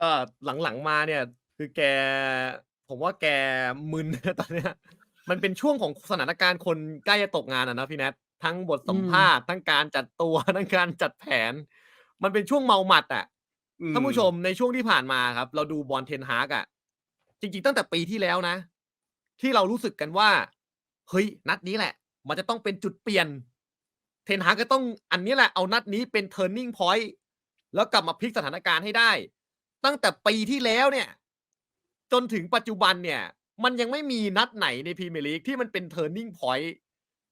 ก็หลังๆมาเนี่ย คือแก ผมว่าแกมึน ตอนเนี้ย มันเป็นช่วงของสถานการณ์คนใกล้จะตกงานอะเนาะพี่ Nat ทั้งบทสัมภาษณ์ทั้งการจัดตัวทั้งการจัดแผน มันเป็นช่วงเมาหมัดอะอืท่านผู้ชมมในช่วงที่ผ่านมาครับ เราดูบอล Ten Hag อะจริง ๆ ตั้งแต่ปีที่แล้วนะ ที่เรารู้สึกกันว่าเฮ้ยนัดนี้แหละ มันจะต้องเป็นจุดเปลี่ยน Ten Hag ก็ต้องอันนี้แหละเอานัดนี้เป็น turning point แล้วกลับมาพลิกสถานการณ์ให้ได้ ตั้งแต่ปีที่แล้วเนี่ย จนถึงปัจจุบันเนี่ย มันยังไม่มีนัดไหนในพรีเมียร์ลีกที่มันเป็น turning point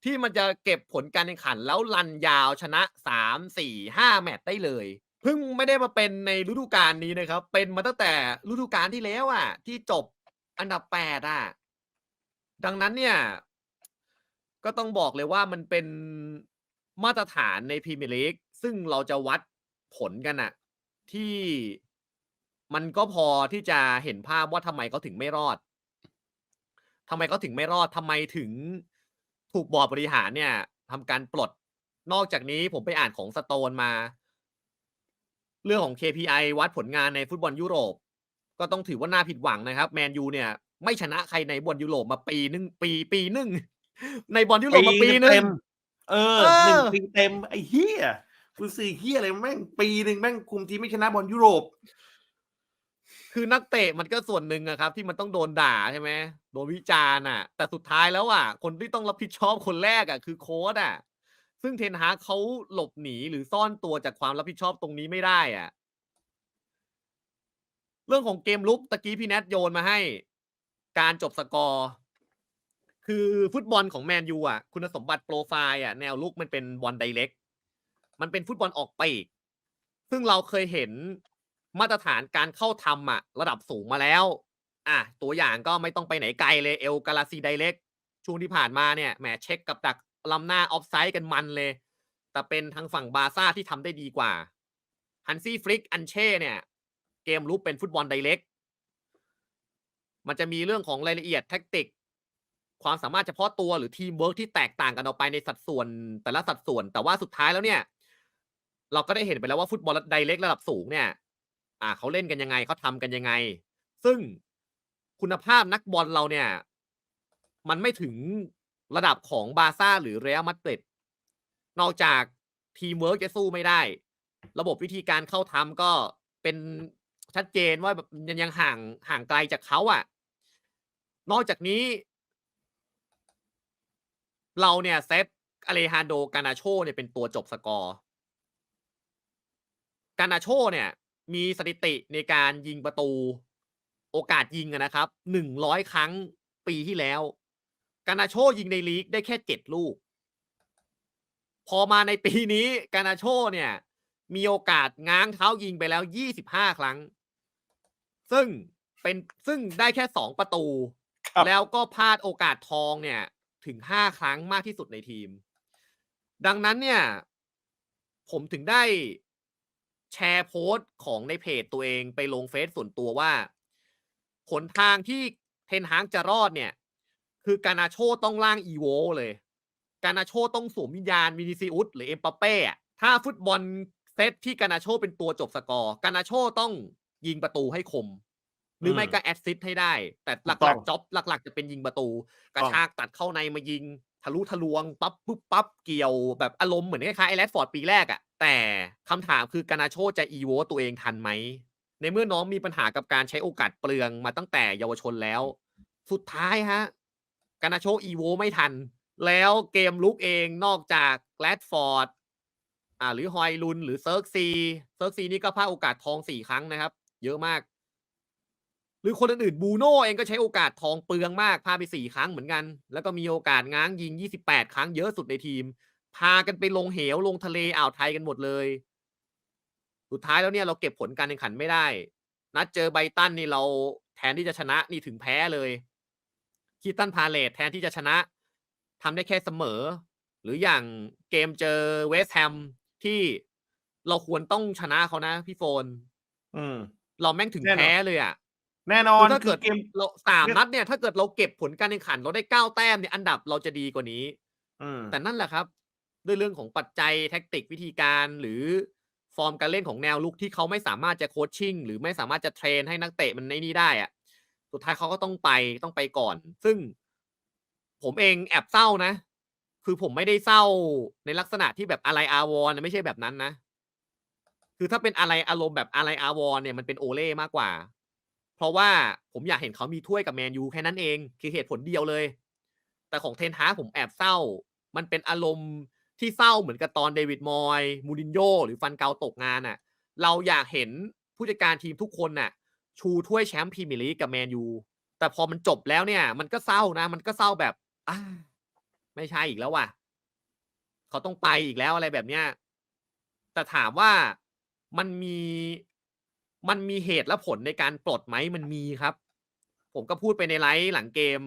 ที่มันจะเก็บผลการแข่งขันแล้วรันยาวชนะ3 4 5แมตช์ได้เลย เพิ่งไม่ได้มาเป็นในฤดูกาลนี้นะครับ เป็นมาตั้งแต่ฤดูกาลที่แล้วอะที่จบอันดับ8อะดังนั้นเนี่ย ก็ต้องบอกเลยว่ามันเป็นมาตรฐานในพรีเมียร์ลีกซึ่งเราจะวัดผลกันน่ะ ที่ มันก็พอที่จะเห็นภาพว่าทำไมเขาถึงไม่รอดทำไมเขาถึงไม่รอดทำไมถึงถูกบอร์ดบริหารเนี่ยทำการปลด นอกจากนี้ผมไปอ่านของ Stone มา เรื่องของ KPI วัดผลงานในฟุตบอลยุโรป ก็ต้องถือว่าน่าผิดหวังนะครับแมนยูเนี่ย ไม่ชนะใครในบอลยุโรปมาปีหนึ่งปีปีหนึ่งในบอลยุโรปมาปีหนึ่เต็งมเออเอหนึ่งอปีเต็มไอ้เหี้ยกุนซือเหี้ยอะไรแม่งปีหนึ่งแม่งคุมทีมไม่ชนะบอลยุโรป คือนักเตะมันก็ส่วนหนึ่งอะครับ ที่มันต้องโดนด่าใช่ไหมโดนวิจารณ์อะแต่สุดท้ายแล้วอะคนที่ต้องรับผิดชอบคนแรกอะคือโค้ชอะซึ่ง Ten Hag เขาหลบหนีหรือซ่อนตัวจากความรับผิดชอบตรงนี้ไม่ได้อะเรื่องของเกมรุกตะกี้พี่ Nat โยนมาให้ การจบสกอร์คือฟุตบอลของแมนยูอะคุณสมบัติโปรไฟล์อะแนวรุกมันเป็นบอลไดเรกมันเป็นฟุตบอลออกไปีก ซึ่งเราเคยเห็น มาตรฐานการเข้าทำอะระดับสูงมาแล้ว อะตัวอย่างก็ไม่ต้องไปไหนไกลเลย El Galaxy Direct ช่วงที่ผ่านมาเนี่ยแหมเช็กกับดักลำหน้าออฟไซด์กันมันเลย แต่เป็นทางฝั่งบาซ่าที่ทำได้ดีกว่า Hansi Flick อันเช่เนี่ย เกมรุกเป็นฟุตบอลไดเรกมันจะมีเรื่องของรายละเอียดแท็กติก ความสามารถเฉพาะตัวหรือทีมเวิร์กที่แตกต่างกันออกไปในสัดส่วน แต่ละสัดส่วน แต่ว่าสุดท้ายแล้วเนี่ย เราก็ได้เห็นไปแล้วว่าฟุตบอลไดเรกระดับสูงเนี่ย อ่าเขาเล่นกันยังไงเขาทำกันยังไง ซึ่งคุณภาพนักบอลเราเนี่ย มันไม่ถึงระดับของบาร์ซ่าหรือเรอัลมาดริดนอกจากทีมเวิร์กจะสู้ไม่ได้ ระบบวิธีการเข้าทำก็เป็นชัดเจนว่าแบบยังห่างห่างไกลจากเขาอะนอกจากนี้ เราเนี่ยเซต Alejandro Garnacho เนี่ยเป็นตัวจบสกอร์ Garnacho เนี่ย มีสถิติในการยิงประตู โอกาสยิงอะนะครับ100ครั้งปีที่แล้ว Garnacho ยิงในลีกได้แค่7ลูก พอมาในปีนี้ Garnacho เนี่ย มีโอกาสง้างเท้ายิงไปแล้ว25ครั้ง ซึ่งเป็นซึ่งได้แค่2ประตูครับแล้วก็พลาดโอกาสทองเนี่ย ถึง5ครั้งมากที่สุดในทีม ดังนั้นเนี่ย ผมถึงได้ แชร์โพสต์ของในเพจตัวเองไปลงเฟซส่วนตัวว่าหนทางที่ Ten Hag จะรอดเนี่ย คือ Garnacho ต้องร่าง Evo เลย Garnacho ต้องสวมวิญญาณ Vinicius หรือ Mbappe อะถ้าฟุตบอลเซตที่ Garnacho เป็นตัวจบสกอร์ Garnacho ต้องยิงประตูให้คม หรือไม่อืมก็แอสซิสต์ให้ได้ แต่หถูกต้ลัอกงๆจ็อบหลัก ๆ จะเป็นยิงประตู กระต้องชากตัดเข้าในมายิง ทะลุทะลวงปั๊บปุ๊บปั๊บเกี่ยวแบบอารมณ์เหมือนคล้ายๆไอ้ Rashford ปีแรกอะแต่คำถามคือ Garnacho จะ Evo ตัวเองทันไหม ในเมื่อน้องมีปัญหากับการใช้โอกาสเปลืองมาตั้งแต่เยาวชนแล้ว สุดท้ายครับ Garnacho Evo ไม่ทัน แล้วเกมรุกเองนอกจาก Rashford อ่าหรือ Højlund หรือ Xerxes Xerxes นี่ก็พลาดโอกาสทอง4ครั้งนะครับ เยอะมาก หรือคนอื่นๆ Bruno เองก็ใช้โอกาสทองเปลืองมากพลาดไป 4 ครั้งเหมือนกัน แล้วก็มีโอกาสง้างยิง 28 ครั้งเยอะสุดในทีม พากันไปลงเหวลงทะเลอ่าวไทยกันหมดเลย สุดท้ายแล้วเนี่ยเราเก็บผลการแข่งขันไม่ได้ นัดเจอ Brighton นี่เราแทนที่จะชนะนี่ถึงแพ้เลย Crystal Palace แทนที่จะชนะทำได้แค่เสมอ หรืออย่างเกมเจอ West Ham ที่เราควรต้องชนะเขานะพี่โฟน อืม เราแม่งถึงแน่นอนแพ้เลยอะ แน่นอคืนอถ้าคืเกิอดเกมเรา3เนี่ยนัดเนี่ยถ้าเกิดเราเก็บผลการแข่งขันเราได้9แต้มเนี่ยอันดับเราจะดีกว่านี้อืมแต่นั่นแหละครับ ด้วยเรื่องของปัจจัยแท็กติกวิธีการหรือฟอร์มการเล่นของแนวลุกที่เขาไม่สามารถจะโคชชิ่งหรือไม่สามารถจะเทรนให้นักเตะมันในนี้ได้อะสุดท้ายเขาก็ต้องไปต้องไปก่อน ซึ่งผมเองแอบเศร้านะ คือผมไม่ได้เศร้าในลักษณะที่แบบอะไรอาวรณ์นะไม่ใช่แบบนั้นนะ คือถ้าเป็นอะไรอารมณ์แบบอะไรอาวรณ์เนี่ยมันเป็นโอเล่มากกว่า เพราะว่าผมอยากเห็นเขามีถ้วยกับแมนยูแค่นั้นเองคือเหตุผลเดียวเลย แต่ของเทนฮาผมแอบเศร้า มันเป็นอารมณ์ที่เศร้าเหมือนกับตอนเดวิดมอยมูรินโญ่หรือฟันเกาตกงานอะ เราอยากเห็นผู้จัดการทีมทุกคนน่ะ ชูถ้วยแชมป์พรีเมียร์ลีกกับแมนยูแต่พอมันจบแล้วเนี่ย มันก็เศร้านะ มันก็เศร้าแบบอ่าไม่ใช่อีกแล้วว่ะเขาต้องไปอีกแล้วอะไรแบบเนี้ยแต่ถามว่ามันมี มันมีเหตุและผลในการปลดไหมมันมีครับ ผมก็พูดไปในไลฟ์หลังเกม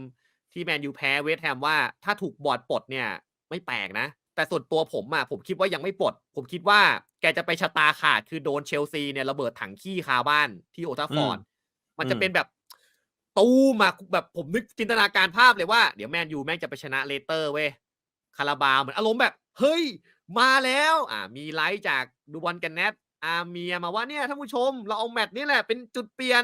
ที่แมนยูแพ้เวสต์แฮมว่าถ้าถูกบอร์ดปลดเนี่ย ไม่แปลกนะ แต่ส่วนตัวผมอะผมคิดว่ายังไม่ปลด ผมคิดว่าแกจะไปชะตาขาดคือโดนเชลซีเนี่ยระเบิดถังขี้คาบ้านที่โอทัฟฟอร์ดมันจะอืมเป็นแบบตู้มาแบบผมนึกจินตนาการภาพเลยว่าเดี๋ยวแมนยูแม่งจะไปชนะเลสเตอร์เว้ยคาราบาวเหมือนอารมณ์แบบ เฮ้ย มาแล้ว อ่า มีไลฟ์จากดูบอลกันแนท อาเมียมาว่าเนี่ยท่านผู้ชม เราเอาแมตช์นี้แหละเป็นจุดเปลี่ยน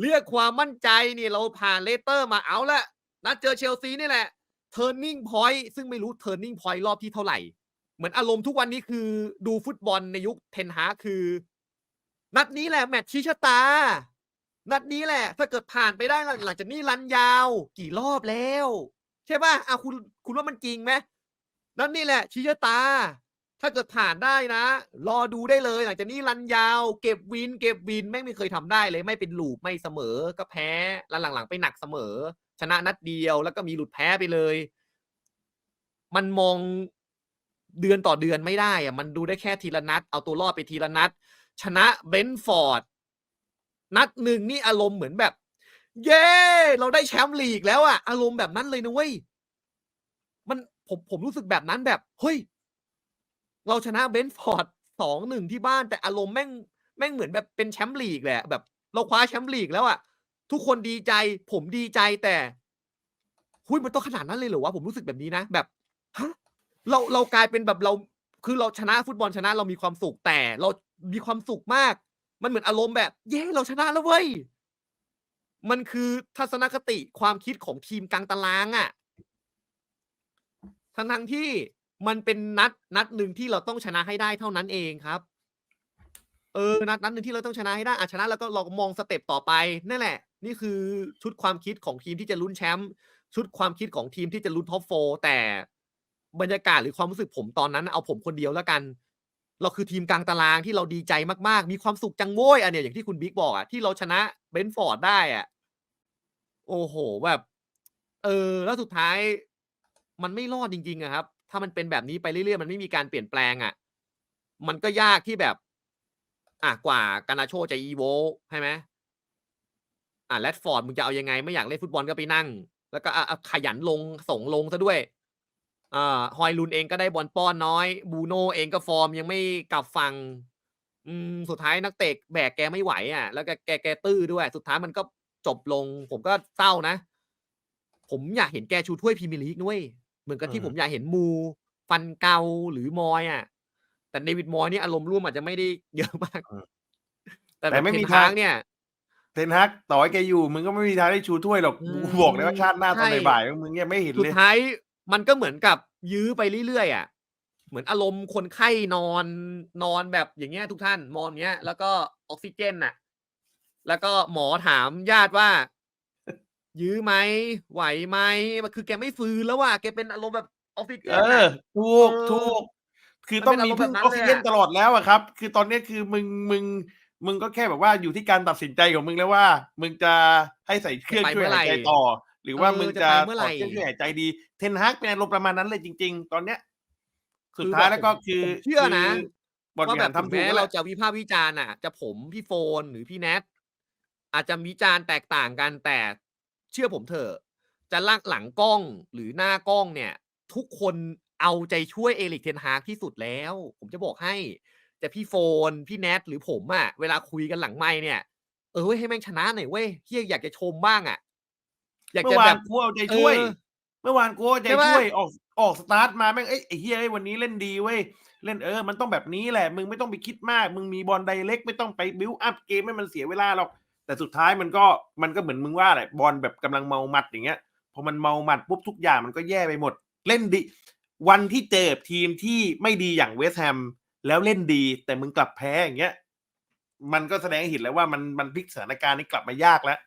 เรียกความมั่นใจนี่เราผ่านเลสเตอร์มาเอาละนัดเจอเชลซีนี่แหละ turning point ซึ่งไม่รู้ turning point รอบที่เท่าไหร่ เหมือนอารมณ์ทุกวันนี้คือดูฟุตบอลในยุคเทนฮาคือ นัดนี้แหละแมตช์ชี้ชะตา นัดนี้แหละ ถ้าเกิดผ่านไปได้หลังหลังจากนี้รันยาว กี่รอบแล้ว ใช่ป่ะอะคุณคุณว่ามันจริงไหมนัดนี้แหละชี้ชะตา ถ้าเกิดผ่านได้นะ รอดูได้เลย หลังจากนี้รันยาว เก็บวิน เก็บวินแม่งไม่เคยทำได้เลย ไม่เป็นลูปไม่เสมอ ก็แพ้แล้วหลังๆไปหนักเสมอ ชนะนัดเดียวแล้วก็มีหลุดแพ้ไปเลย มันมองเดือนต่อเดือนไม่ได้อะมันดูได้แค่ทีละนัด เอาตัวรอดไปทีละนัด ชนะเบนฟอร์ดนัดหนึ่งนี่อารมณ์เหมือนแบบ เย้ เราได้แชมป์ลีกแล้วอะอารมณ์แบบนั้นเลยนะเว้ยมันผมผมรู้สึกแบบนั้นแบบ เฮ้ย เราชนะเบนฟอร์ดสองหนึ่งที่บ้านแต่อารมณ์แม่งแม่งเหมือนแบบเป็นแชมป์ลีกแหละ แบบ เราคว้าแชมป์ลีกแล้วอะทุกคนดีใจ ผมดีใจแต่หุ้ยมันต้องขนาดนั้นเลยเหรอวะผมรู้สึกแบบนี้นะแบบฮะเราเรากลายเป็นแบบเราคือเราชนะฟุตบอลชนะเรามีความสุขแต่เรามีความสุขมาก มันเหมือนอารมณ์แบบ เย้เราชนะแล้วเว้ยมันคือทัศนคติความคิดของทีมกลางตารางอะ่ะทั้งทั้งที่ มันเป็นนัดนัดหนึ่งที่เราต้องชนะให้ได้เท่านั้นเองครับ เออนัดนัดหนึ่งที่เราต้องชนะให้ได้อะชนะแล้วก็เราก็มองสเต็ปต่อไปนั่นแหละ นี่คือชุดความคิดของทีมที่จะลุ้นแชมป์ชุดความคิดของทีมที่จะลุ้นท็อปโฟร์แต่บรรยากาศหรือความรู้สึกผมตอนนั้น เอาผมคนเดียวแล้วกัน เราคือทีมกลางตารางที่เราดีใจมากๆ มีความสุขจังโว้ยอันเนี้ยอย่างที่คุณบิ๊กบอกอะที่เราชนะเบนฟอร์ดได้อะโอ้โหแบบ เออ แล้วสุดท้ายมันไม่รอดจริงๆอะครับ ถ้ามันเป็นแบบนี้ไปเรื่อยๆ มันไม่มีการเปลี่ยนแปลงอะมันก็ยากที่แบบ อะกว่ากานาโชจะอีโวใช่ไหมอะแรดฟอร์ดมึงจะเอายังไง ไม่อยากเล่นฟุตบอลก็ไปนั่ง แล้วก็อะขยันลงส่งลงซะด้วยอ่าฮอยลุนเองก็ได้บอลป้อนน้อย บูโนเองก็ฟอร์มยังไม่กลับฟังอืมสุดท้ายนักเตะแบกแกไม่ไหวอะ แล้วแกแกแกตื้อด้วย สุดท้ายมันก็จบลง ผมก็เศร้านะ ผมอยากเห็นแกชูถ้วยพรีเมียร์ลีกด้วย มือนกับที่อืมผมอยากเห็นมู ฟันเกาหรือมอยอะ แต่เดวิดมอยนี่อารมณ์ร่วมอาจจะไม่ได้เยอะมาก แต่แต่แบบไม่เทมีนทาฮางกเนี่ยเทนฮักต่อให้แกอยู่มึงก็ไม่มีทางได้ชูถ้วยหรอกอืมกูบอกเลยว่าชาติหน้าตอนใช่บ่ายๆมึงเนี่ยไม่เห็นสุเลดยท้ายมันก็เหมือนกับยื้อไปเรื่อยๆอะเหมือนอารมณ์คนไข้นอนนอนแบบอย่างเงี้ยทุกท่านมอนเงี้ย แล้วก็ออกซิเจนน่ะ แล้วก็หมอถามญาติว่า ยื้อไหมไหวไหมมันคือแกไม่ฟื้นแล้วว่ะแกเป็นอารมณ์แบบออกซิเจเอนอน่ะถูกเออถูกคือมันต้องเป็นมีอารมณ์พึ่งแบบนั้นออกซิเจนเลยอะตลอดแล้วอะครับ คือตอนเนี้ยคือมึงมึงมึงก็แค่แบบว่าอยู่ที่การตัดสินใจของมึงแล้วว่า มึงจะให้ใส่เครื่องจะไปช่วยเมื่อไหร่หายใจต่อ หรือว่าเออมึงจะจะไปถเมื่ออไหร่ดเครื่องช่วยหายใจดีเทนฮักเป็นอารมณ์ประมาณนั้นเลยจริง ๆ ตอนเนี้ย สุดคือท้ายแบบแล้วก็ผมคือผมเชื่อนะคือบทว่าบแบริหาบรถึงทำถูกแม้แล้วแหเราละจะวิพากษ์วิจารณ์อะ จะผมพี่โฟนหรือพี่แนทอาจจะวิจารณ์แตกต่างกันแต่ เชื่อผมเถอะจะลากหลังกล้องหรือหน้ากล้องเนี่ย ทุกคนเอาใจช่วยเอริกเทนฮากที่สุดแล้ว ผมจะบอกให้แต่พี่โฟน พี่แนทหรือผมอะเวลาคุยกันหลังไม่เนี่ย เออเว้ยให้แม่งชนะหน่อยเว้ยเฮียอยากจะชมบ้างอะอยากเมื่จะอวาแบนบ กูเอาใจช่วย เออเมื่อวานกูเอาใจใช่ปะ ช่วยออกออกสตาร์ทมาแม่งเอ้ยไอ้เฮียเอ้ยวันนี้เล่นดีเว้ยเล่นเออ มันต้องแบบนี้แหละ มึงไม่ต้องไปคิดมาก มึงมีบอลไดเล็กไม่ต้องไปบิวอัพเกมให้มันเสียเวลาหรอก แต่สุดท้ายมันก็มันก็เหมือนมึงว่าแหละบอลแบบกำลังเมาหมัดอย่างเงี้ยพอมันเมาหมัดปุ๊บทุกอย่างมันก็แย่ไปหมด เล่นดี วันที่เจอบทีมที่ไม่ดีอย่างเวสแฮมแล้วเล่นดี แต่มึงกลับแพ้อย่างเงี้ย มันก็แสดงให้เห็นแล้วว่ามันมันพลิกสถานการณ์นี้กลับมายากแล้ว